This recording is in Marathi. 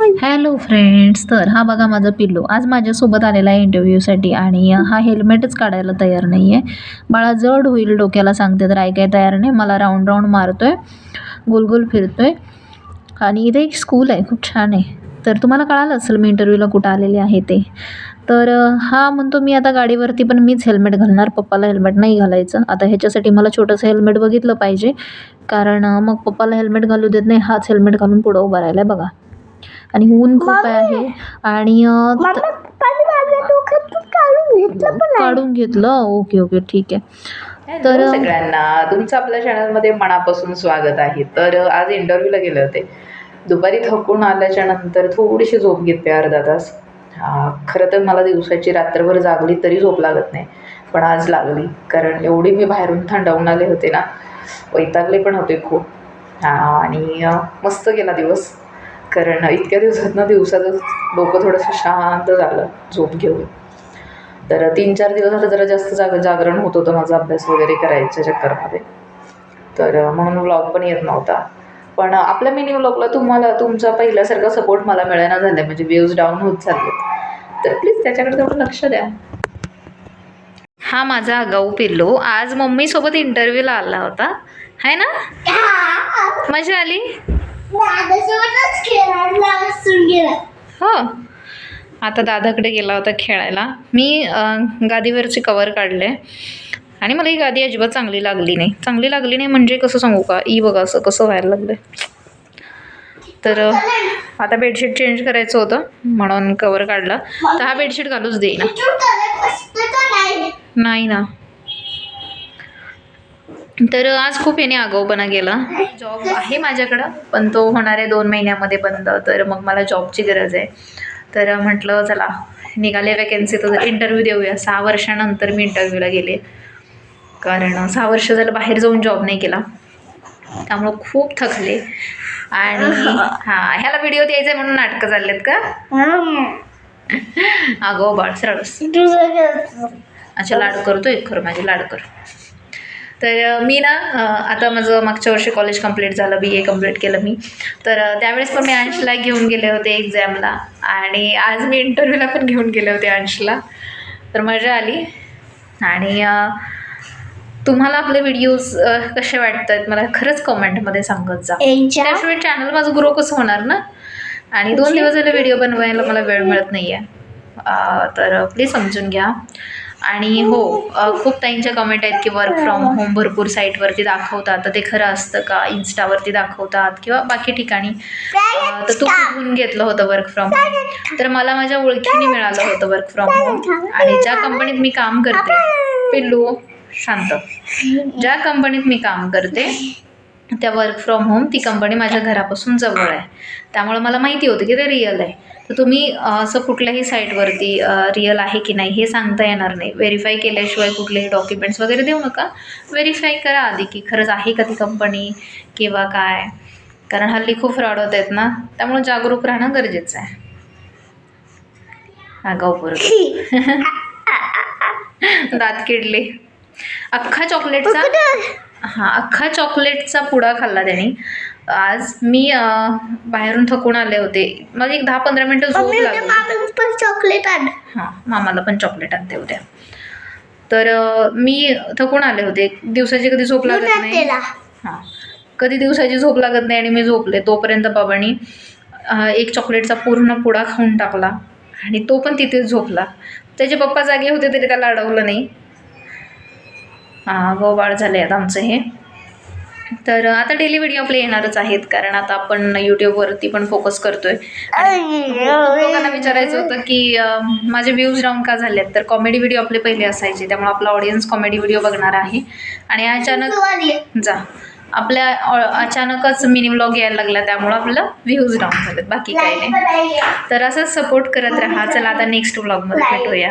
हॅलो फ्रेंड्स तर हा बघा माझा पिल्लू. आज माझ्यासोबत आलेला आहे इंटरव्ह्यूसाठी आणि हा हेल्मेटच काढायला तयार नाही आहे बाळा जड होईल डोक्याला सांगते तर ऐकाय तयार नाही. मला राऊंड राऊंड मारतो आहे गोलगोल फिरतो आहे आणि इथे एक स्कूल आहे खूप छान आहे. तर तुम्हाला कळालं असेल मी इंटरव्ह्यूला कुठं आलेले आहे ते. तर हा म्हणतो मी आता गाडीवरती पण मीच हेल्मेट घालणार पप्पाला हेल्मेट नाही घालायचं. आता ह्याच्यासाठी मला छोटंसं हेल्मेट बघितलं पाहिजे. कारण मग पप्पाला हेल्मेट घालू देत नाही हाच हेल्मेट घालून पुढं उभा राहिला बघा. आणि ऊन खूप आहे. आणि काढून घेतलं पण काढून घेतलं? ओके ओके ठीक आहे. तर सगळ्यांना तुमचं आपल्या चॅनलमध्ये मनापासून स्वागत आहे. तर आज इंटरव्ह्यूला गेले होते. दुपारी थकून आल्याच्यानंतर थोडीशी झोप घेतली अर्धा तास. हा, खरं तर मला दिवसाची रात्रभर जागली तरी झोप लागत नाही पण आज लागली. कारण एवढी मी बाहेरून थंडावून आले होते ना वैतागले पण होते खूप. हा आणि मस्त गेला दिवस. कारण. इतक्या दिवसातनं दिवसाचं डोकं थोडंसं शांत झालं झोप घेऊन. तर तीन चार दिवस झालं जरा जास्त जाग जागरण होत होतं माझा अभ्यास वगैरे करायच्या चक्करमध्ये. तर म्हणून व्लॉग पण येत नव्हता. पण आपल्या मिनी व्लॉगला तुम्हाला तुमचा पहिल्यासारखा सपोर्ट मला मिळेना झाला म्हणजे व्ह्यूज डाऊन होत चालले तर प्लीज त्याच्याकडे तेवढं लक्ष द्या. हा माझा आगाऊ पिल्लू. आज मम्मीसोबत इंटरव्ह्यूला आला होता. है ना? मजा आली? दादासोबतच खेळायला बसून गेला. हो. आता दादाकडे गेला होता खेळायला. मी अं, गादीवरची कवर काढले. आणि मला ही गादी अजिबात चांगली लागली नाही. चांगली लागली नाही म्हणजे कसं सांगू का? ई बघा असं कसं व्हायला लागलं तर अं, आता बेडशीट चेंज करायचं होतं म्हणून कवर काढला. तर हा बेडशीट घालूच देईना. नाही ना. तर आज खूप याने आगाऊपणा केला. जॉब आहे माझ्याकडं पण तो होणार आहे दोन महिन्यामध्ये बंद. तर मग मला जॉबची गरज आहे. तर म्हटलं चला निघाले वॅकन्सी तर इंटरव्ह्यू देऊया. सहा वर्षानंतर मी इंटरव्ह्यूला गेले. कारण सहा वर्ष झालं बाहेर जाऊन जॉब नाही केला. त्यामुळं खूप थकले. आणि हां ह्याला व्हिडिओ द्यायचा म्हणून नाटकं चाललेत का? अगो बाळ करत अच्छा लाड करतोय खरं माझे लाड कर. तर मी ना आता माझं मागच्या वर्षी कॉलेज कंप्लीट झालं बी ए कंप्लीट केलं मी. तर त्यावेळेस पण मी अंशला घेऊन गेले होते एक्झामला आणि आज मी इंटरव्ह्यूला पण घेऊन गेले होते अंशला. तर मजा आली. आणि तुम्हाला आपले व्हिडिओज कसे वाटत आहेत मला खरंच कमेंटमध्ये सांगत जा. त्याशिवाय चॅनल माझं ग्रो कसं होणार ना? आणि दोन दिवस झाले व्हिडिओ बनवायला मला वेळ मिळत नाही आहे तर प्लीज समजून घ्या. आणि हो खूप ताईंच्या कमेंट आहेत की वर्क फ्रॉम होम भरपूर साईटवरती दाखवतात. तर ते खरं असतं का? इन्स्टावरती दाखवतात किंवा बाकी ठिकाणी. तर तू कुठून घेतलं होतं वर्क फ्रॉम होम तर मला माझ्या ओळखीने मिळालं होतं वर्क फ्रॉम होम आणि ज्या कंपनीत मी काम करते पिल्लू शांत. ज्या कंपनीत मी काम करते त्या वर्क फ्रॉम होम ती कंपनी माझ्या घरापासून जवळ आहे. त्यामुळं मला माहिती होतं की ते रिअल आहे. तर तुम्ही असं कुठल्याही साईटवरती रिअल आहे की नाही हे सांगता येणार नाही. व्हेरीफाय केल्याशिवाय कुठलेही डॉक्युमेंट्स वगैरे देऊ नका. व्हेरीफाय करा आधी की खरंच आहे का ती कंपनी किंवा काय. कारण हल्ली खूप फ्रॉड होत आहेत ना. त्यामुळे जागरूक राहणं गरजेचं आहे. आगाऊ बरोबर दात किडले. अख्खा चॉकलेटचा हां अख्खा चॉकलेटचा पुडा खाल्ला त्याने. आज मी अं, बाहेरून थकून आले होते. मला एक दहा पंधरा मिनटं झोप मम्मी लागली. मामी पण चॉकलेट आण. हां मामाला पण चॉकलेट आणते उद्या. तर अं, मी थकून आले होते. दिवसाची कधी झोप लागत नाही. त्याला. हां कधी दिवसाची झोप लागत नाही आणि मी झोपले. तोपर्यंत बाबांनी अं, एक चॉकलेटचा पूर्ण पुडा खाऊन टाकला आणि तो पण तिथेच झोपला. त्याचे पप्पा जागे होते तरी त्याला अडवलं नाही. गोबाळ झाले आहेत आमचं हे. तर आता डेली व्हिडिओ आपले येणारच आहेत कारण आता आपण यूट्यूबवरती पण फोकस करतोय. लोकांना विचारायचं होतं की माझे व्ह्यूज डाऊन का झाले आहेत तर कॉमेडी व्हिडिओ आपले पहिले असायचे त्यामुळे आपला ऑडियन्स कॉमेडी व्हिडिओ बघणार आहे. आणि अचानक जा. आपल्या अचानकच मिनी व्लॉग यायला लागला त्यामुळं आपलं व्ह्यूज डाऊन झालेत बाकी काही नाही. तर असंच सपोर्ट करत राहा. चला आता नेक्स्ट व्लॉगमध्ये भेटूया.